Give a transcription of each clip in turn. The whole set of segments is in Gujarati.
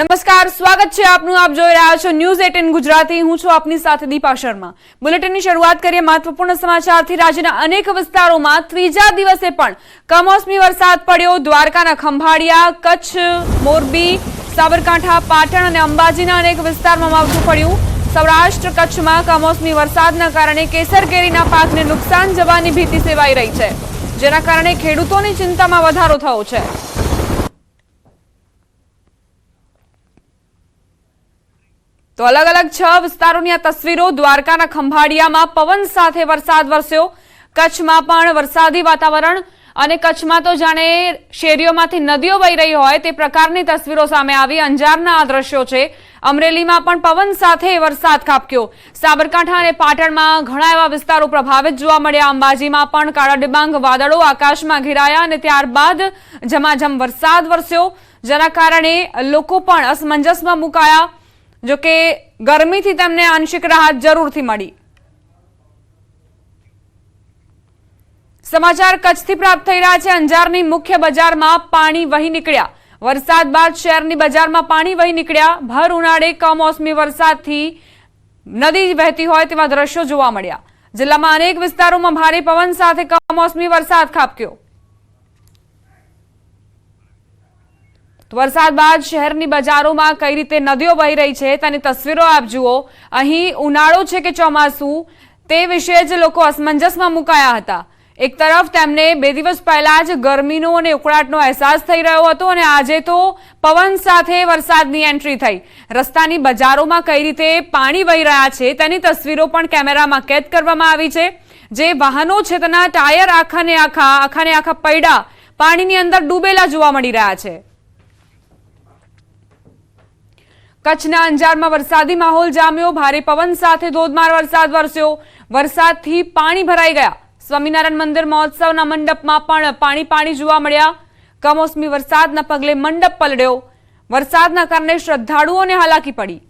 નમસ્કાર, સ્વાગત છે આપનું. આપ જોઈ રહ્યા છો ન્યૂઝ એટીન ગુજરાતી. હું છું આપની સાથે દીપા શર્મા. બુલેટિનની શરૂઆત કરીએ મહત્વપૂર્ણ સમાચારથી. રાજ્યના અનેક વિસ્તારોમાં ત્રીજા દિવસે પણ કમોસમી વરસાદ પડ્યો. દ્વારકાના ખંભાળિયા, કચ્છ, મોરબી, સાબરકાંઠા, પાટણ અને અંબાજીના અનેક વિસ્તારમાં માવઠું પડ્યું. સૌરાષ્ટ્ર, કચ્છમાં કમોસમી વરસાદના કારણે કેસર કેરીના પાકને નુકસાન જવાની ભીતિ સેવાઈ રહી છે, જેના કારણે ખેડૂતોની ચિંતામાં વધારો થયો છે. તો અલગ અલગ છ વિસ્તારોની આ તસવીરો દ્વારકાના ખંભાળિયામાં પવન સાથે વરસાદ વરસ્યો. કચ્છમાં પણ વરસાદી વાતાવરણ અને કચ્છમાં તો જાણે શેરીઓમાંથી નદીઓ વહી રહી હોય તે પ્રકારની તસવીરો સામે આવી. અંજારના આ દ્રશ્યો છે. અમરેલીમાં પણ પવન સાથે વરસાદ ખાબક્યો. સાબરકાંઠા અને પાટણમાં ઘણા એવા વિસ્તારો પ્રભાવિત જોવા મળ્યા. અંબાજીમાં પણ કાળા ડિબાંગ વાદળો આકાશમાં ઘેરાયા અને ત્યારબાદ ઝમાઝમ વરસાદ વરસ્યો. જેના કારણે લોકો પણ અસમંજસમાં મુકાયા. જો કે ગરમીથી તેમને આંશિક રાહત જરૂરથી મળી. સમાચાર કચ્છથી પ્રાપ્ત થઈ રહ્યા છે. અંજારની મુખ્ય બજારમાં પાણી વહી નીકળ્યા. વરસાદ બાદ શહેરની બજારમાં પાણી વહી નીકળ્યા. ભર ઉનાળે કમોસમી વરસાદથી નદી વહેતી હોય તેવા દ્રશ્યો જોવા મળ્યા. જિલ્લામાં અનેક વિસ્તારોમાં ભારે પવન સાથે કમોસમી વરસાદ ખાબક્યો. તો વરસાદ બાદ શહેરની બજારોમાં કઈ રીતે નદીઓ વહી રહી છે તેની તસવીરો આપ જુઓ. અહીં ઉનાળો છે કે ચોમાસું, તે વિશે જ લોકો અસમંજસમાં મુકાયા હતા. એક તરફ તેમને બે દિવસ પહેલા જ ગરમીનો અને ઉકળાટનો અહેસાસ થઈ રહ્યો હતો અને આજે તો પવન સાથે વરસાદની એન્ટ્રી થઈ. રસ્તાની બજારોમાં કઈ રીતે પાણી વહી રહ્યા છે તેની તસવીરો પણ કેમેરામાં કેદ કરવામાં આવી છે. જે વાહનો છે તેના ટાયર આખાને આખા આખાને આખા પૈડા પાણીની અંદર ડૂબેલા જોવા મળી રહ્યા છે. કચ્છના અંજારમાં વરસાદી માહોલ જામ્યો. ભારે પવન સાથે ધોધમાર વરસાદ વરસ્યો. વરસાદથી પાણી ભરાઈ ગયા. સ્વામિનારાયણ મંદિર મહોત્સવના મંડપમાં પણ પાણી પાણી જોવા મળ્યા. કમોસમી વરસાદના પગલે મંડપ પલડ્યો વરસાદના કારણે શ્રદ્ધાળુઓને હાલાકી પડી.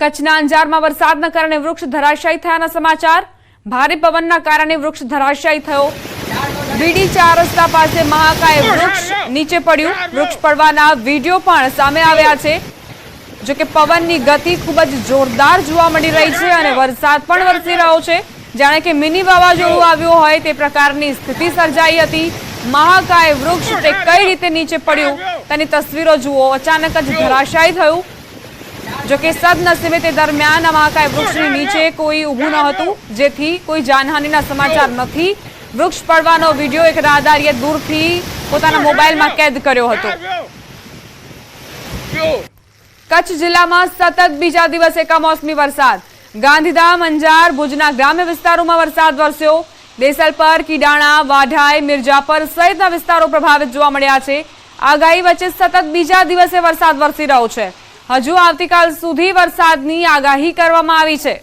કચ્છના અંજારમાં વરસાદના કારણે વૃક્ષ ધરાશાયી થયાના સમાચાર. ભારે પવનના કારણે વૃક્ષ ધરાશાયી થયો. બીડી ચાર રસ્તા પાસે મહાકાય વૃક્ષ નીચે પડ્યું. વૃક્ષ પડવાના વીડિયો પણ સામે આવ્યા છે. જો કે પવનની ગતિ ખૂબ જ જોરદાર જોવા મળી રહી છે અને વરસાદ પણ વરસી રહ્યો છે. જાણે કે મિની વાવાઝોડું આવ્યું હોય તે પ્રકારની સ્થિતિ સર્જાઈ હતી. મહાકાય વૃક્ષ તે કઈ રીતે નીચે પડ્યું? તેની તસવીરો જુઓ. અચાનક જ ધરાશાયી થયું. જો કે સદનસીબે તે દરમિયાન આ મહાકાય વૃક્ષની નીચે કોઈ ઊભું ન હતું. જેથી કોઈ જાનહાનિના સમાચાર નથી. વૃક્ષ પડવાનો વીડિયો એક રાહદારીએ દૂરથી પોતાના મોબાઈલમાં કેદ કર્યો હતો. કચ્છ જિલ્લામાં સતત બીજા દિવસે કમોસમી વરસાદ. ગાંધીધામ અંજાર ભુજના ગ્રામ્ય વિસ્તારોમાં વરસાદ વરસ્યો. દેસલપર કીડાણા વાઢાઈ મિર્જાપર સહિતના વિસ્તારો પ્રભાવિત જોવા મળ્યા છે. આગાહી વચ્ચે સતત બીજા દિવસે વરસાદ વરસી રહ્યો છે. હજુ આવતીકાલ સુધી વરસાદની આગાહી કરવામાં આવી છે.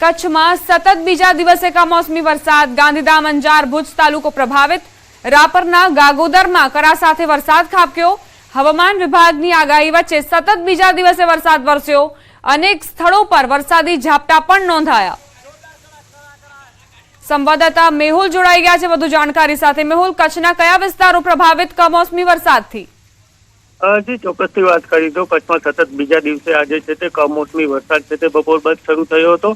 કચ્છમાં સતત બીજા દિવસે કમોસમી વરસાદ. ગાંધીધામ, અંજાર, ભુજ તાલુકો પ્રભાવિત. રાપરના ગાગોદરમાં કરા સાથે વરસાદ ખાબક્યો. હવામાન વિભાગની આગાહી વચ્ચે સતત બીજા દિવસે વરસાદ વરસ્યો. અનેક સ્થળો પર વરસાદી ઝાપટા પણ નોંધાયા. સંવાદદાતા મેહુલ જોડાઈ ગયા છે. વધુ જાણકારી સાથે. મેહુલ, કચ્છના કયા વિસ્તારો પ્રભાવિત કમોસમી વરસાદથી? જી, ચોક્કસથી વાત કરી તો કચ્છમાં સતત બીજા દિવસે આજે છે તે કમોસમી વરસાદ છે તે બપોર બાદ શરૂ થયો હતો.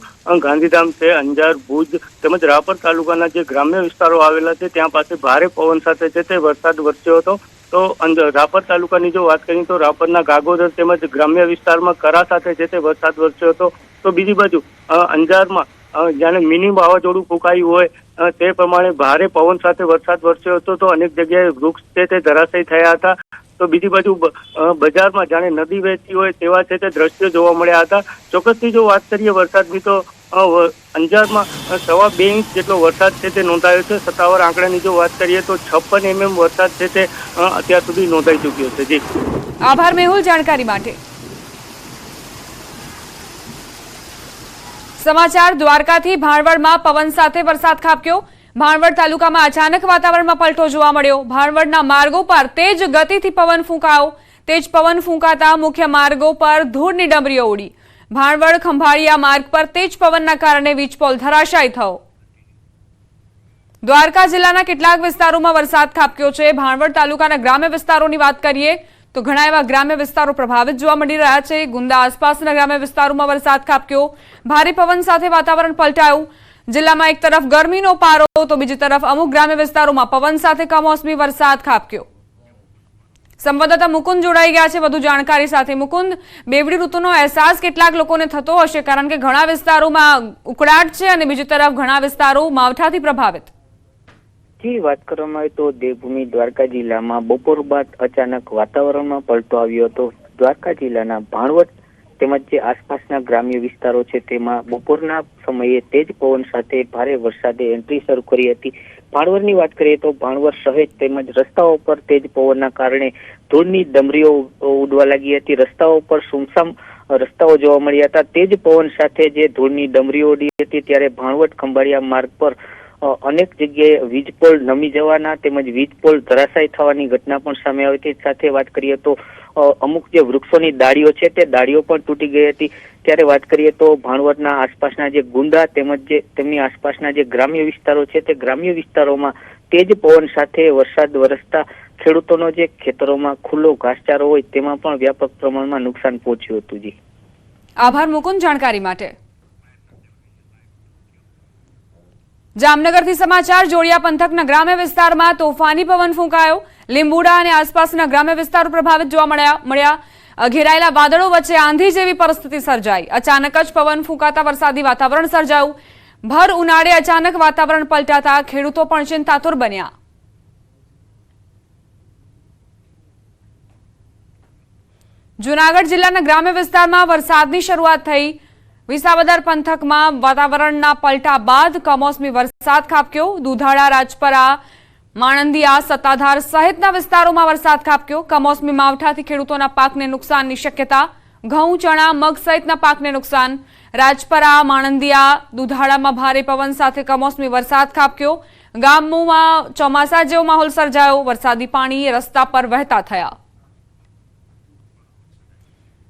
ગાંધીધામ છે, અંજાર, ભુજ તેમજ રાપર તાલુકાના જે ગ્રામ્ય વિસ્તારો આવેલા છે, ત્યાં પાસે ભારે પવન સાથે છે તે વરસાદ વરસ્યો હતો. તો રાપર તાલુકાની જો વાત કરીએ તો રાપરના ગાગોદર તેમજ ગ્રામ્ય વિસ્તારમાં કરા સાથે છે તે વરસાદ વરસ્યો હતો. તો બીજી બાજુ અંજારમાં જ્યારે મિની વાવાઝોડું ફૂંકાયું હોય તે પ્રમાણે ભારે પવન સાથે વરસાદ વરસ્યો હતો. તો અનેક જગ્યાએ વૃક્ષ છે તે ધરાશયી થયા હતા. તો બીજી બાજુ બજારમાં જાણે નદી વહેતી હોય તેવા છે તે દ્રશ્યો જોવા મળ્યા હતા. ચોક્કસથી જો વાત કરીએ વરસાદની તો અંજારમાં સવા બે ઇંચ જેટલો વરસાદ છે તે નોંધાયો છે. સત્તાવાર આંકડાની જો વાત કરીએ તો છપ્પન એમએમ વરસાદ છે તે અત્યાર સુધી નોંધાઈ ચૂક્યો છે. જી. આભાર મેહુલ, જાણકારી માટે. સમાચાર દ્વારકાથી ભાણવડમાં પવન સાથે વરસાદ ખાબક્યો. ભાણવડ તાલુકામાં અચાનક વાતાવરણમાં પલટો જોવા મળ્યો. ભાણવડના માર્ગો પર તેજ ગતિથી પવન ફૂંકાયો. તેજ પવન ફૂંકાતા મુખ્ય માર્ગો પર ધૂળની ડમરીઓ ઉડી. ભાણવડ ખંભાળિયા માર્ગ પર તેજ પવનના કારણે વીજપોલ ધરાશાય થયો. દ્વારકા જિલ્લાના કેટલાક વિસ્તારોમાં વરસાદ ખાબક્યો છે. ભાણવડ તાલુકાના ગ્રામ્ય વિસ્તારોની વાત કરીએ, તો ઘણા એવા ગ્રામ્ય વિસ્તારો પ્રભાવિત જોવા મળી રહ્યા છે. ગુંદા આસપાસના ગ્રામ્ય વિસ્તારોમાં વરસાદ ખાબક્યો. ભારે પવન સાથે વાતાવરણ પલટાયું. જિલ્લામાં એક તરફ ગરમીનો પારો તો બીજી તરફ અમુક ગ્રામ્ય વિસ્તારોમાં પવન સાથે કમોસમી વરસાદ ખાબક્યો. સંવાદદાતા મુકુંદ જોડાઈ ગયા છે. વધુ જાણકારી સાથે મુકુંદ, બેવડી ઋતુનો અહેસાસ કેટલાક લોકોને થતો હશે, કારણ કે ઘણા વિસ્તારોમાં ઉકળાટ છે અને બીજી તરફ ઘણા વિસ્તારો માવઠાથી પ્રભાવિત. જી, વાત કરવામાં આવે તો દેવભૂમિ દ્વારકા જિલ્લામાં બપોર બાદ અચાનક વાતાવરણમાં પલટો આવ્યો હતો. દ્વારકા જિલ્લાના ભાણવડ તેમજ જે આસપાસના ગ્રામ્ય વિસ્તારો છે, તેમાં બપોરના સમયે તેજ પવન સાથે ભારે વરસાદે એન્ટ્રી શરૂ કરી હતી. ભાણવરની વાત કરીએ તો ભાણવડ શહેર તેમજ રસ્તાઓ પર તેજ પવનના કારણે ધૂળની ડમરીઓ ઉડવા લાગી હતી. રસ્તાઓ પર સુમસામ રસ્તાઓ જોવા મળ્યા હતા. તેજ પવન સાથે જે ધૂળની ડમરીઓ ઉડી હતી, ત્યારે ભાણવટ ખંભાળિયા માર્ગ પર અનેક જગ્યાએ વીજ પોલ નમી જવાના તેમજ વીજ પોલ ધરાશાયી થવાની ઘટના પણ સામે આવી હતી. સાથે વાત કરીએ તો અમુક જે વૃક્ષોની ડાળીઓ છે તે ડાળીઓ પણ તૂટી ગઈ હતી. ત્યારે વાત કરીએ તો ભાણવડના આસપાસના જે ગુંદા તેમજ જે તેમની આસપાસના જે ગ્રામ્ય વિસ્તારો છે તે ગ્રામ્ય વિસ્તારોમાં તેજ પવન સાથે વરસાદ વરસતા ખેડૂતોનો જે ખેતરોમાં ખુલ્લો ઘાસચારો હોય તેમાં પણ વ્યાપક પ્રમાણમાં નુકસાન પહોંચ્યું હતું જી. આભાર મુકુંદ, જાણકારી માટે. જામનગરથી સમાચાર, જોડિયા પંથકના ગ્રામ્ય વિસ્તારમાં તોફાની પવન ફૂંકાયો. લીંબુડા અને આસપાસના ગ્રામ્ય વિસ્તારો પ્રભાવિત જોવા મળ્યા મળ્યા. ઘેરાયેલા વાદળો વચ્ચે આંધી જેવી પરિસ્થિતિ સર્જાઈ. અચાનક જ પવન ફૂંકાતા વરસાદી વાતાવરણ સર્જાયું. ભર ઉનાળે અચાનક વાતાવરણ પલટાતા ખેડૂતો પણ ચિંતાતુર બન્યા. જૂનાગઢ જિલ્લાના ગ્રામ્ય વિસ્તારમાં વરસાદની શરૂઆત થઈ. વિસાવદર પંથકમાં વાતાવરણના પલટા બાદ કમોસમી વરસાદ ખાબક્યો. દુધાળા, રાજપરા માણંદિયા સત્તાધાર સહિતના વિસ્તારોમાં વરસાદ ખાબક્યો. કમોસમી માવઠાથી ખેડૂતોના પાકને નુકસાનની શક્યતા, ઘઉં, ચણા, મગ સહિતના પાકને નુકસાન. રાજપરા, માણંદિયા, દુધાળામાં ભારે પવન સાથે કમોસમી વરસાદ ખાબક્યો. ગામોમાં ચોમાસા જેવો માહોલ સર્જાયો. વરસાદી પાણી રસ્તા પર વહેતા થયા.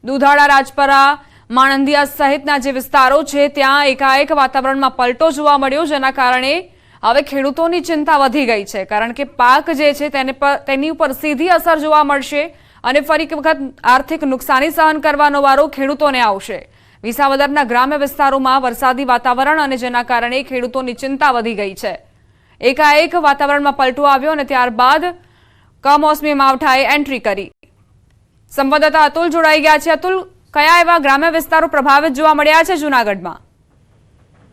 દુધાળા, રાજપરા, માણંદિયા સહિતના જે વિસ્તારો છે, ત્યાં એકાએક વાતાવરણમાં પલટો જોવા મળ્યો, જેના કારણે હવે ખેડૂતોની ચિંતા વધી ગઈ છે, કારણ કે પાક જે છે તેને પર તેની ઉપર સીધી અસર જોવા મળશે અને ફરી એક વખત આર્થિક નુકસાની સહન કરવાનો વારો ખેડૂતોને આવશે. વિસાવદરના ગ્રામ્ય વિસ્તારોમાં વરસાદી વાતાવરણ અને જેના કારણે ખેડૂતોની ચિંતા વધી ગઈ છે. એકાએક વાતાવરણમાં પલટો આવ્યો અને ત્યારબાદ કમોસમી માવઠાએ એન્ટ્રી કરી. સંવાદદાતા અતુલ જોડાઈ ગયા છે. અતુલ, કયા એવા ગ્રામ્ય વિસ્તારો પ્રભાવિત જોવા મળ્યા છે જૂનાગઢમાં?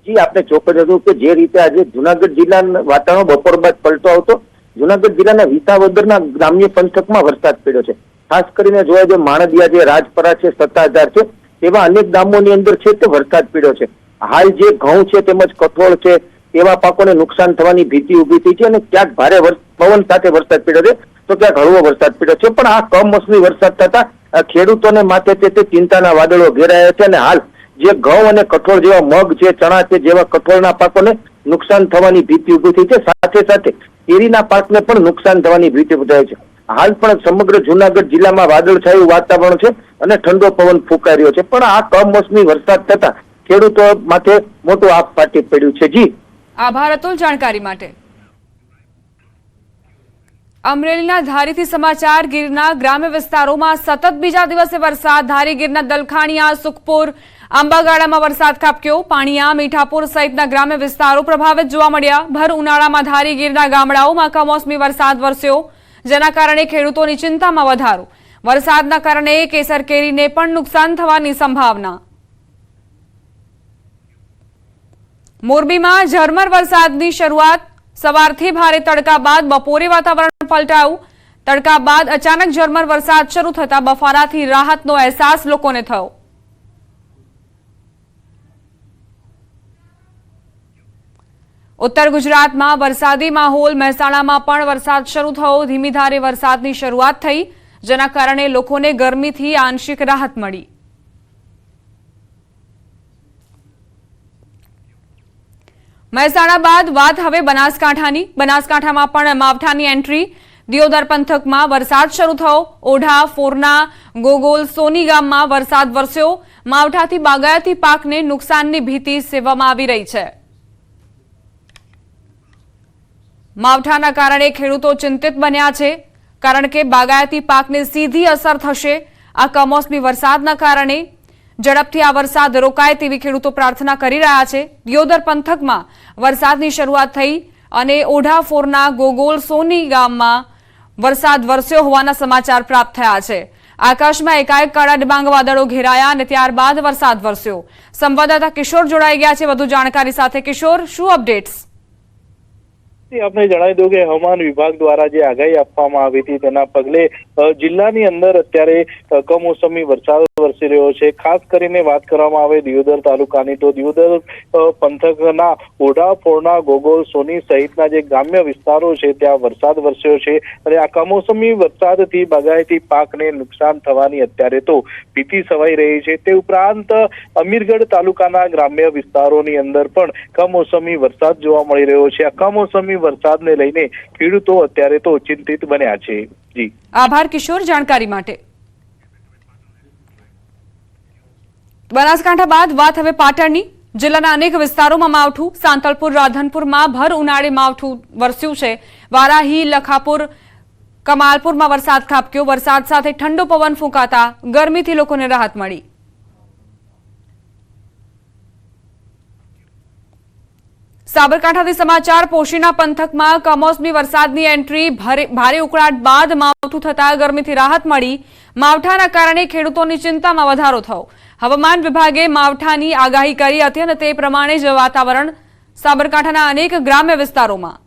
જી આપણે ચોક્કસ હતું કે જે રીતે આજે જુનાગઢ જિલ્લાના વાતાવરણ બપોર બાદ પલટો આવતો, જુનાગઢ જિલ્લાના વિસાવદરના ગ્રામ્ય પંથકમાં વરસાદ પડ્યો છે. ખાસ કરીને જોવા જે માણદિયા છે રાજપરા છે, સત્તાધાર છે, તેવા અનેક ગામોની અંદર છે તે વરસાદ પડ્યો છે. હાલ જે ઘઉં છે તેમજ કઠોળ છે તેવા પાકોને નુકસાન થવાની ભીતિ ઊભી થઈ છે અને ક્યાંક ભારે પવન સાથે વરસાદ પડ્યો છે, તો ક્યાંક હળવો વરસાદ પડ્યો છે. પણ આ કમોસમી વરસાદ થતા ખેડૂતોને માથે તે ચિંતાના વાદળો ઘેરાયા છે અને હાલ જે ઘઉં અને કઠોળ જેવા મગ છે, ચણા છે, જેવા કઠોળના પાકોને નુકસાન થવાની ભીતિ ઊભી થઈ છે. સાથે સાથે કેરીના પાકને પણ નુકસાન થવાની ભીતિ ઊભી છે. હાલ પણ સમગ્ર જુનાગઢ જિલ્લામાં વાદળછાયું વાતાવરણ છે અને ઠંડો પવન ફૂંકાઈ છે. પણ આ કમોસમી વરસાદ થતા ખેડૂતો માટે મોટું આપ પાટી પડ્યું છે. જી. આભાર અતુલ, જાણકારી માટે. અમરેલીના ધારીથી સમાચાર, ગીરના ગ્રામ્ય વિસ્તારોમાં સતત બીજા દિવસે વરસાદ. ધારી ગીરના દલખાણીયા, સુખપુર, આંબાગાડામાં વરસાદ ખાબક્યો. પાણીયા, મીઠાપુર સહિતના ગ્રામ્ય વિસ્તારો પ્રભાવિત જોવા મળ્યા. ભર ઉનાળામાં ધારી ગીરના ગામડાઓમાં કમોસમી વરસાદ વરસ્યો, જેના કારણે ખેડૂતોની ચિંતામાં વધારો. વરસાદના કારણે કેસર કેરીને પણ નુકસાન થવાની સંભાવના. મોરબીમાં ઝરમર વરસાદની શરૂઆત સવારથી ભારે તડકા બાદ બપોરે વાતાવરણ પલટાયું. તડકા બાદ અચાનક ઝરમર વરસાદ શરૂ થતા બફારાથી રાહતનો અહેસાસ લોકોને થયો. ઉત્તર ગુજરાતમાં વરસાદી માહોલ, મહેસાણામાં પણ વરસાદ શરૂ થયો. ધીમી ધારે વરસાદની શરૂઆત થઈ, જેના કારણે લોકોને ગરમીથી આંશિક રાહત મળી. મહેસાણા બાદ વાત હવે બનાસકાંઠાની. બનાસકાંઠામાં પણ માવઠાની એન્ટ્રી. દિયોદર પંથકમાં વરસાદ શરૂ થયો. ઓઢા, ફોરના, ગોગોલ, સોની ગામમાં વરસાદ વરસ્યો. માવઠાથી બાગાયતી પાકને નુકસાનની ભીતિ સેવવામાં આવી રહી છે. માવઠાના કારણે ખેડૂતો ચિંતિત બન્યા છે. કારણ કે બાગાયતી પાકને સીધી અસર થશે. આ કમોસમી વરસાદના કારણે ઝડપથી આ વરસાદ રોકાય તેવી ખેડૂતો પ્રાર્થના કરી રહ્યા છે. દિયોદર પંથકમાં વરસાદની શરૂઆત થઈ અને ઓઢાફોરના ગોગોલ સોની ગામમાં વરસાદ વરસ્યો હોવાના સમાચાર પ્રાપ્ત થયા છે. આકાશમાં એકાએક કાળા ડિબાંગ વાદળો ઘેરાયા અને ત્યારબાદ વરસાદ વરસ્યો. સંવાદદાતા કિશોર જોડાઈ ગયા છે. વધુ જાણકારી સાથે કિશોર, શું અપડેટ્સ? આપણે જણાવી દઉં કે હવામાન વિભાગ દ્વારા જે આગાહી આપવામાં આવી હતી તેના પગલે જિલ્લાની અંદર અત્યારે કમોસમી વરસાદ વરસી રહ્યો છે. ખાસ કરીને વાત કરવામાં આવે દિયોદર તાલુકાની, તો દિયોદર પંથકના ઓઢા ગોગોલ સોની સહિતના જે ગ્રામ્ય વિસ્તારો છે, ત્યાં વરસાદ વરસ્યો છે. અને આ કમોસમી વરસાદથી બાગાયતી પાકને નુકસાન થવાની અત્યારે તો ભીતિ સવાઈ રહી છે. તે ઉપરાંત, અમીરગઢ તાલુકાના ગ્રામ્ય વિસ્તારોની અંદર પણ કમોસમી વરસાદ જોવા મળી રહ્યો છે. આ કમોસમી વરસાદને લઈને ખેડૂતો અત્યારે તો ચિંતિત બન્યા છે. જી. આભાર કિશોર, જાણકારી માટે. બનાસકાંઠા બાદ વાત હવે પાટણની. જિલ્લાના અનેક વિસ્તારોમાં માવઠું, સાંતલપુર, રાધનપુરમાં ભર ઉનાળે માવઠું વરસ્યું છે. વારાહી, લખાપુર, કમાલપુરમાં વરસાદ ખાબક્યો. વરસાદ સાથે ઠંડો પવન ફૂંકાતા ગરમીથી લોકોને રાહત મળી. સાબરકાંઠાથી સમાચાર, પોશીના પંથકમાં કમોસમી વરસાદની એન્ટ્રી, ભારે ઉકળાટ બાદ માવઠું થતા ગરમીથી રાહત મળી. માવઠાના કારણે ખેડૂતોની ચિંતામાં વધારો થયો. હવામાન વિભાગે માવઠાની આગાહી કરી હતી અને તે પ્રમાણે જ વાતાવરણ સાબરકાંઠાના અનેક ગ્રામ્ય વિસ્તારોમાં.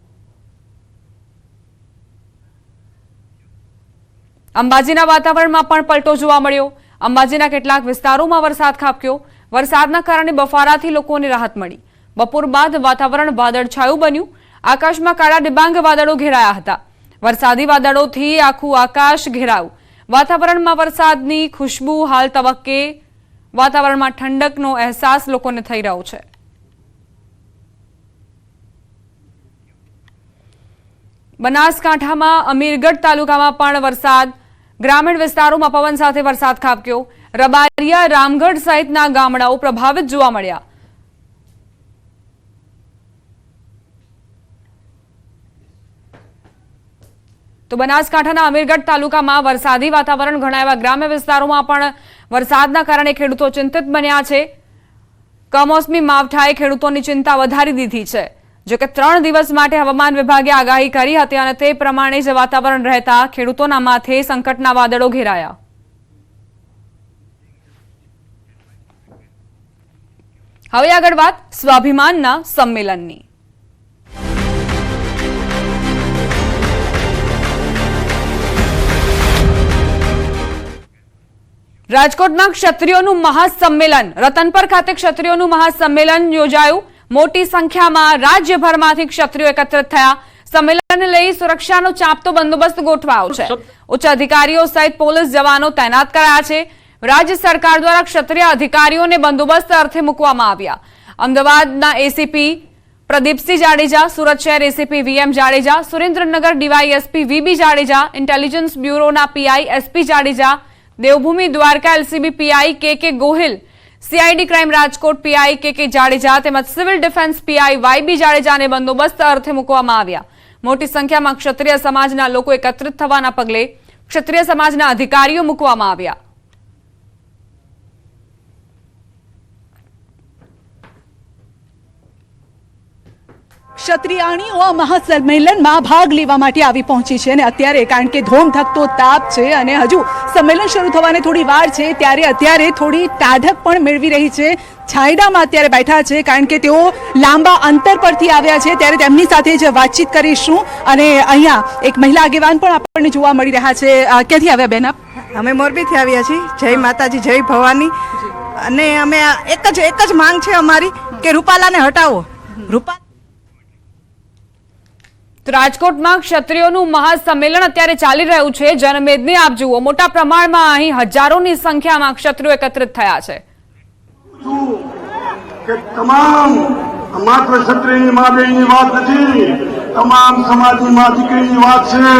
અંબાજીના વાતાવરણમાં પણ પલટો જોવા મળ્યો. અંબાજીના કેટલાક વિસ્તારોમાં વરસાદ ખાબક્યો. વરસાદના કારણે બફારાથી લોકોને રાહત મળી. બપોર બાદ વાતાવરણ વાદળછાયું બન્યું. આકાશમાં કાળા ડિબાંગ વાદળો ઘેરાયા હતા. વરસાદી વાદળોથી આખું આકાશ ઘેરાયું. વાતાવરણમાં વરસાદની ખુશ્બુ હાલ તબક્કે વાતાવરણમાં ઠંડકનો અહેસાસ લોકોને થઈ રહ્યો છે. બનાસકાંઠામાં અમીરગઢ તાલુકામાં પણ વરસાદ. ગ્રામીણ વિસ્તારોમાં પવન સાથે વરસાદ ખાબક્યો. રબારિયા, રામગઢ સહિતના ગામડાઓ પ્રભાવિત જોવા મળ્યા. તો બનાસકાંઠાના અમીરગઢ તાલુકામાં વરસાદી વાતાવરણ ઘણા એવા ગ્રામ્ય વિસ્તારોમાં પણ વરસાદના કારણે ખેડૂતો ચિંતિત બન્યા છે. કમોસમી માવઠાએ ખેડૂતોની ચિંતા વધારી દીધી છે. જોકે ત્રણ દિવસ માટે હવામાન વિભાગે આગાહી કરી હતી અને તે પ્રમાણે જ વાતાવરણ રહેતા ખેડૂતોના માથે સંકટના વાદળો ઘેરાયા. હવે આગળ વાત સ્વાભિમાનના સંમેલનની. રાજકોટમાં ક્ષત્રિયોનું મહાસંમેલન. રતનપર ખાતે ક્ષત્રિયોનું મહાસંમેલન યોજાયું. મોટી સંખ્યામાં રાજ્યભરમાંથી ક્ષત્રિયો એકત્રિત થયા. સંમેલનને લઈ સુરક્ષાનો ચાંપતો બંદોબસ્ત ગોઠવાયો છે. ઉચ્ચ અધિકારીઓ સહિત પોલીસ જવાનો તૈનાત કરાયા છે. રાજ્ય સરકાર દ્વારા ક્ષત્રિય અધિકારીઓને બંદોબસ્ત અર્થે મૂકવામાં આવ્યા. અમદાવાદના એસીપી પ્રદીપસિંહ જાડેજા, સુરત શહેર ACP VM Jadeja, Surendranagar DYSP VB Jadeja intelligence બ્યુરોના PI SP Jadeja Devbhumi Dwarka LCB PI K K Gohil, CID crime Rajkot PI K K Jadeja તેમજ સિવિલ ડિફેન્સ પીઆઈ વાયબી જાડેજાને બંદોબસ્ત અર્થે મૂકવામાં આવ્યા. મોટી સંખ્યામાં ક્ષત્રિય સમાજના લોકો એકત્રિત થવાના પગલે ક્ષત્રિય સમાજના અધિકારીઓ મૂકવામાં આવ્યા. ક્ષત્રિયાણીઓ આ મહાસંમેલનમાં ભાગ લેવા માટે આવી પહોંચી છે અને અત્યારે કારણ કે ધોમ ધકતો તાપ છે અને હજુ સંમેલન શરૂ થવાને થોડી વાર છે ત્યારે અત્યારે થોડી ટાઢક પણ મેળવી રહી છે. છાયડામાં અત્યારે બેઠા છે કારણ કે તેઓ લાંબા અંતર પરથી આવ્યા છે ત્યારે તેમની સાથે જ વાતચીત કરીશું. અને અહીંયા એક મહિલા આગેવાન પણ આપણને જોવા મળી રહ્યા છે. ક્યાંથી આવ્યા બેન આપ? અમે મોરબીથી આવ્યા છીએ. જય માતાજી જય ભવાની. અને અમે એક જ એક જ માંગ છે અમારી કે રૂપાલાને હટાવો. રૂપા રાજકોટમાં ક્ષત્રિયોનું મહાસંમેલન અત્યારે ચાલી રહ્યું છે જનમેદની આપ જુઓ મોટા પ્રમાણમાં અહીં હજારોની સંખ્યામાં ક્ષત્રિયો એકત્રિત થયા છે કે તમામ માત્ર ક્ષત્રિયની મા બેનની વાત નથી તમામ સમાજની મા દીકરીની વાત છે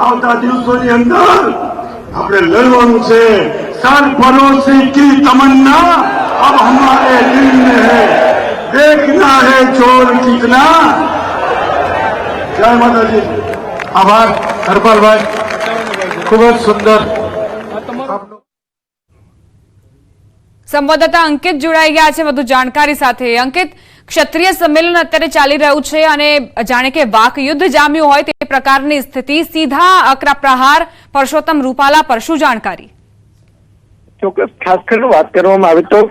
આવતા દિવસોની અંદર આપણે લડવાનું છે સરફરોશી કી તમન્ના अब हमारे दिल में है देखना है जोर कितना જય માતાજી. આભાર હરપાલભાઈ. ખૂબ જ સુંદર. સંવાદદાતા અંકિત જોડાઈ ગયા છે વધુ જાણકારી સાથે. અંકિત ક્ષત્રિય સંમેલન અત્યારે ચાલી રહ્યું છે અને જાણે કે વાક યુદ્ધ જામ્યું હોય તે પ્રકારની સ્થિતિ સીધા અકરા પ્રહાર પરસોત્તમ રૂપાલા પર શું જાણકારી? ચોક્કસ ખાસ કરીને વાત કરવામાં આવે તો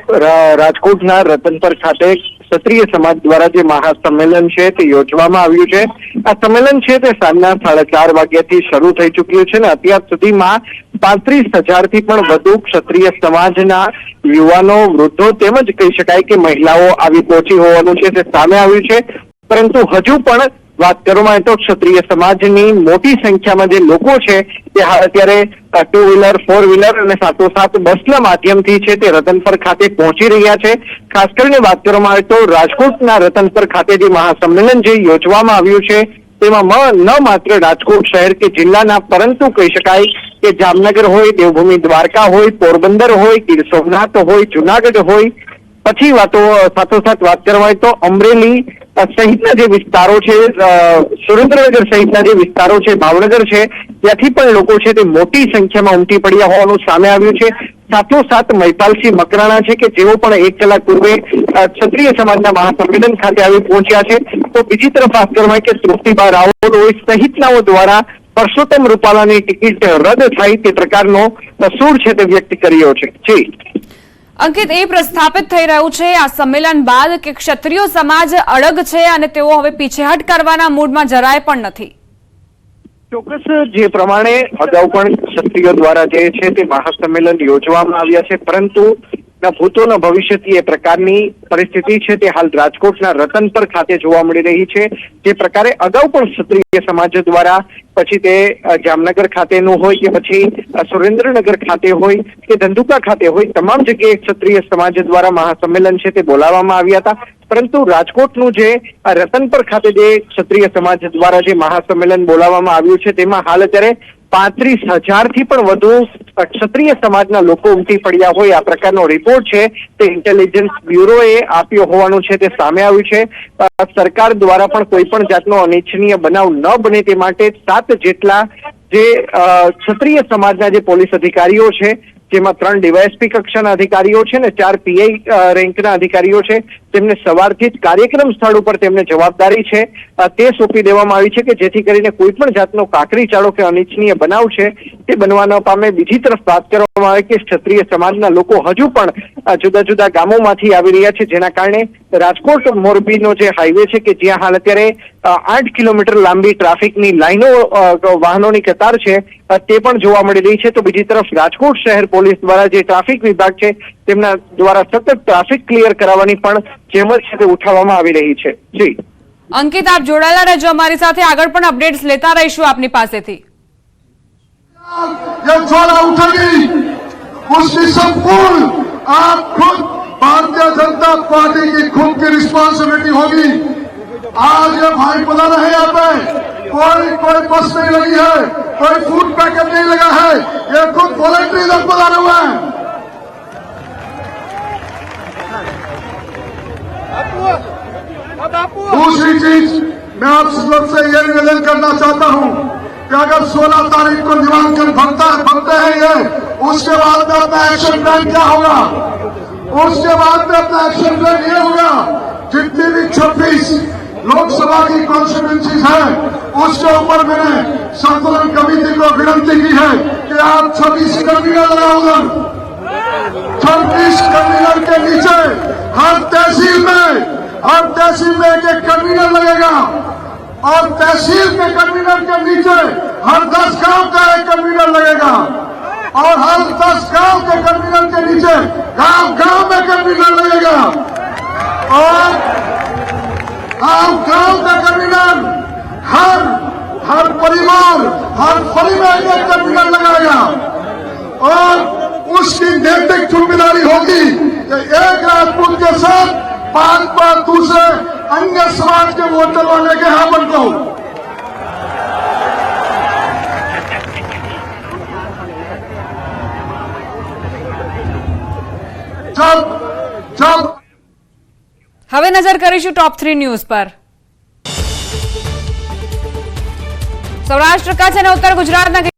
રાજકોટના રતનપર ખાતે ક્ષત્રિય સમાજ દ્વારા જે મહાસંમેલન છે તે યોજવામાં આવ્યું છે. આ સંમેલન છે તે સાંજના સાડા ચાર વાગ્યાથી શરૂ થઈ ચૂક્યું છે ને અત્યાર સુધીમાં પાંત્રીસ હજારથી પણ વધુ ક્ષત્રિય સમાજના યુવાનો, વૃદ્ધો તેમજ કહી શકાય કે મહિલાઓ આવી પહોંચી હોવાનું છે તે સામે આવ્યું છે. પરંતુ હજુ પણ વાત કરવામાં તો ક્ષત્રિય સમાજની મોટી સંખ્યામાં જે લોકો છે, તે અત્યારે ટુ વ્હીલર ફોર વ્હીલર અને સાતોસાત બસના માધ્યમથી છે તે રતનપર ખાતે પહોંચી રહ્યા છે. ખાસ કરીને વાત કરવામાં આવે તો રાજકોટના રતનપર ખાતે જે મહાસંમેલન જે યોજવામાં આવ્યું છે, તેમાં ન માત્ર રાજકોટ શહેર કે જિલ્લાના, પરંતુ કહી શકાય કે જામનગર હોય, દેવભૂમિ દ્વારકા હોય, પોરબંદર હોય, ગીર સોમનાથ હોય, જુનાગઢ હોય. પછી વાતો સાથોસાથ વાત કરવા હોય તો અમરેલી સહિતના જે વિસ્તારો છે સુરેન્દ્રનગર સહિતના જે વિસ્તારો છે, ભાવનગર છે, ત્યાંથી પણ લોકો છે તે મોટી સંખ્યામાં ઉમટી પડ્યા હોવાનું સામે આવ્યું છે. સાથોસાથ મહિપાલસિંહ મકરાણા છે કે જેઓ પણ એક કલાક પૂર્વે ક્ષત્રિય સમાજના મહાસંમેલન ખાતે આવી પહોંચ્યા છે. તો બીજી તરફ વાત કરવામાં કે તૃપ્તિબા રાવલ સહિતનાઓ દ્વારા પરસોત્તમ રૂપાલાની ટિકિટ રદ થાય તે પ્રકારનો સૂર છે તે વ્યક્ત કર્યો છે. જી. અંકિત, એ પ્રસ્થાપિત થઈ રહ્યું છે. આ સંમેલન બાદ કે ક્ષત્રિય સમાજ અડગ છે અને તેઓ હવે પીછેહટ કરવાના મૂડમાં જરાય પણ નથી. ચોક્કસ, જે પ્રમાણે અગાઉ પણ ક્ષત્રિયો દ્વારા જે છે તે મહાસંમેલન યોજવામાં આવ્યા છે, પરંતુ ભૂતોના ભવિષ્યથી એ પ્રકારની પરિસ્થિતિ છે. તે હાલ રાજકોટના રતનપર ખાતે જોવા મળી રહી છે. જે પ્રકારે અગાઉ પણ ક્ષત્રિય સમાજ દ્વારા પછી તે જામનગર ખાતેનું હોય કે પછી સુરેન્દ્રનગર ખાતે હોય કે ધંધુકા ખાતે હોય, તમામ જગ્યાએ ક્ષત્રિય સમાજ દ્વારા મહાસંમેલન છે તે બોલાવવામાં આવ્યા હતા. પરંતુ રાજકોટનું જે રતનપર ખાતે જે ક્ષત્રિય સમાજ દ્વારા જે મહાસંમેલન બોલાવવામાં આવ્યું છે, તેમાં હાલ અત્યારે પાંત્રીસ હજારથી પણ વધુ ક્ષત્રિય સમાજના લોકો ઉમટી પડ્યા હોય. આ પ્રકારનો રિપોર્ટ છે. તે ઇન્ટેલિજન્સ બ્યુરોએ આપ્યો હોવાનું છે. તે સામે આવ્યું છે. સરકાર દ્વારા પણ કોઈ પણ જાતનો અનિચ્છનીય બનાવ ન બને તે માટે સાત જેટલા જે ક્ષત્રિય સમાજના જે પોલીસ અધિકારીઓ છે જેમાં ત્રણ ડીવાયએસપી કક્ષાના અધિકારીઓ છે ને ચાર પીઆઈ રેન્કના અધિકારીઓ છે. તેમને સવારથી જ કાર્યક્રમ સ્થળ ઉપર તેમને જવાબદારી છે. તે સોંપી દેવામાં આવી છે કે જેથી કરીને કોઈ પણ જાતનો કાકરી ચાળો કે અનિચ્છનીય બનાવ છે તે બનવા ન પામે. બીજી તરફ વાત કરવામાં આવે કે ક્ષત્રિય સમાજના લોકો હજુ પણ જુદા જુદા ગામોમાંથી આવી રહ્યા છે, જેના કારણે રાજકોટ મોરબીનો જે હાઈવે છે કે જ્યાં હાલ અત્યારે આઠ કિલોમીટર લાંબી ટ્રાફિકની લાઈનો વાહનોની કતાર છે તે પણ જોવા મળી રહી છે. તો બીજી તરફ રાજકોટ શહેર પોલીસ દ્વારા જે ટ્રાફિક વિભાગ છે, તેમના દ્વારા સતત ટ્રાફિક ક્લિયર કરાવવાની પણ જેમત છે તે ઉઠાવવામાં આવી રહી છે. જી. અંકિત, આપ જોડાયેલા રહેજો અમારી સાથે. આગળ પણ અપડેટ્સ લેતા રહીશું આપની પાસેથી. یہ جھولا اٹھے گی، اس کی سمپور آپ خود بھارتی جنتا پارٹی کی خود کی ریسپانسبلٹی ہوگی۔ آج یہ بھائی بلا رہے یہاں پہ کوئی کوئی بس نہیں لگی ہے، کوئی فوڈ پیکٹ نہیں لگا ہے۔ یہ خود والنٹری لوگ بلا رہے ہے دوسری چیز میں آپ سے یہ نظر کرنا چاہتا ہوں کہ اگر سولہ تاریخ کو اس کے بعد میں اپنا ایکشن پلان کیا ہوگا؟ اس کے بعد میں اپنا ایکشن پلان یہ ہوگا، جتنی بھی چھبیس لوک سبھا کی کانسٹیٹوینسیز ہیں، اس کے اوپر میں نے سنتلن کمیٹی کو ونتی کی ہے کہ آپ چھبیس کنوینر لگاؤ گا چھبیس کنوینر کے نیچے ہر تحصیل میں، ہر تحصیل میں ایک ایک کنوینر لگے گا۔ اور تحصیل کے کنوینر کے نیچے ہر دس گاؤں کا ایک کنوینر لگے گا۔ और हर दस गांव के कन्वीनर के नीचे गांव गांव में कन्वीनर लगेगा और गांव गांव का कन्वीनर हर हर परिवार हर परिवार में एक कन्वीनर लगाएगा और उसकी नैतिक जिम्मेदारी होगी कि एक राजपूत के साथ पांच बार दूसरे अन्य समाज के वोटर वाले के यहाँ पर को હવે નજર કરીશું ટોપ થ્રી ન્યૂઝ પર. સૌરાષ્ટ્ર કચ્છ અને ઉત્તર ગુજરાતના